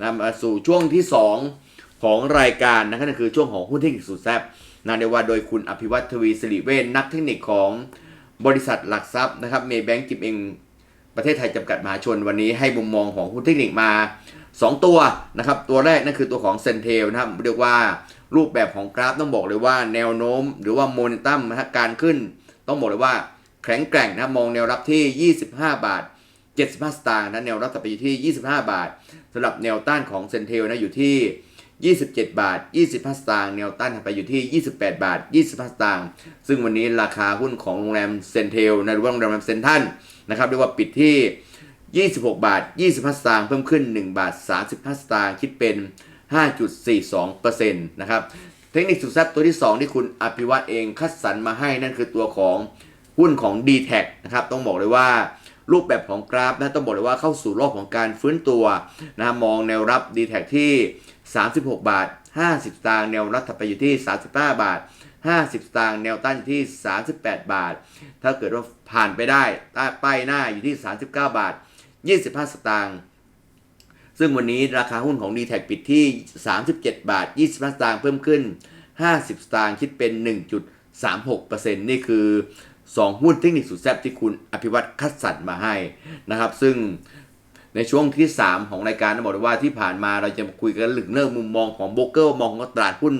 นะมาสู่ช่วงที่ 2 ของรายการนะครับนั่นคือช่วงของหุ้นเทคนิคสุดแซ่บนะเรียกว่าโดยคุณอภิวัตทวีสิริเวชนักเทคนิคของบริษัทหลักทรัพย์นะครับเมย์แบงก์กิมเองประเทศไทยจำกัดมหาชนวันนี้ให้มุมมองของหุ้นเทคนิคมา 2 ตัวนะครับ ตัวแรกนั่นคือตัวของเซนเทลนะครับเรียกว่ารูปแบบของกราฟต้องบอกเลยว่าแนวโน้ม หรือว่าโมเมนตัมนะฮะการขึ้น ต้องบอกเลยว่าแข็งแกร่งนะมองแนวรับที่ 25 บาท 75 สตางค์นะแนวรับต่อไปอยู่ที่ 25 บาทสำหรับแนวต้านของเซนเทลนะอยู่ที่ 27 บาท 25 สตางค์แนวต้านถัดไปอยู่ที่ 28 บาท 25 สตางค์ซึ่งวันนี้ราคาหุ้นของโรงแรมเซนเทลนะหรือว่าโรงแรมเซนทันนะครับเรียกว่าปิดที่ 26 บาท 25 สตางค์เพิ่มขึ้น 1 บาท 35 สตางค์คิดเป็น 5.42%นะครับเทคนิคสุดแซ่บตัวที่ 2 ที่คุณอภิวัตเองคัดสรรมาให้นั่นคือตัวของหุ้นของ d t แทนะครับต้องบอกเลยว่า รูปแบบของกราฟนะต้องบอกเลยว่าเข้าสู่รอบของการฟื้นตัวนะมองแนวรับ d t แทที่ 36 บาท 50สตางค์แนวรับถัดไปอยู่ที่ 35 บาท 50สตางค์แนวต้านอยู่ที่ 38 บาท ถ้าเกิดว่าผ่านไปได้ใต้ป้ายหน้าอยู่ที่ 39 บาท 25 สตางค์ซึ่งวันนี้ราคาหุ้นของ d t แทปิดที่ 37 บาท 25 สตางค์เพิ่มขึ้น 50 สตางค์คิดเป็น 1.36%นี่คือ 2 หุ้นเทคนิคสุดแซ่บที่คุณอภิวัตคัดสรรมาให้นะครับ ซึ่งในช่วงที่ 3 ของรายการต้องบอกเลยว่าที่ผ่านมาเราจะมาคุยกันเรื่องเรื่องมุมมองของโบรกเกอร์มองของตลาดหุ้น